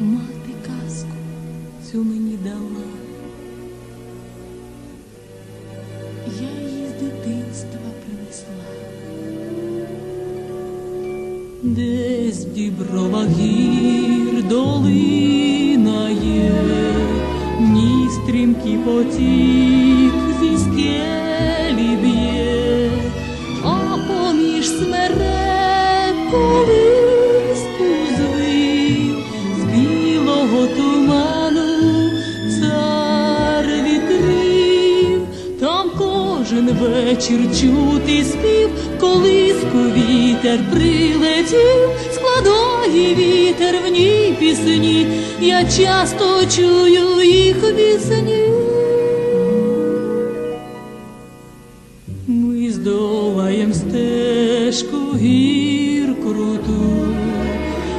Мати казку цю мені дала. Я її з дитинства принесла. Десь діброва гір долина є, ні стрімкий потік зі скелі б'є, а поміж смерек туману цар вітрів, там кожен вечір чути спів, колиску вітер прилетів, складає вітер в ній пісні, я часто чую їх пісні. Ми здолаєм стежку гір круту,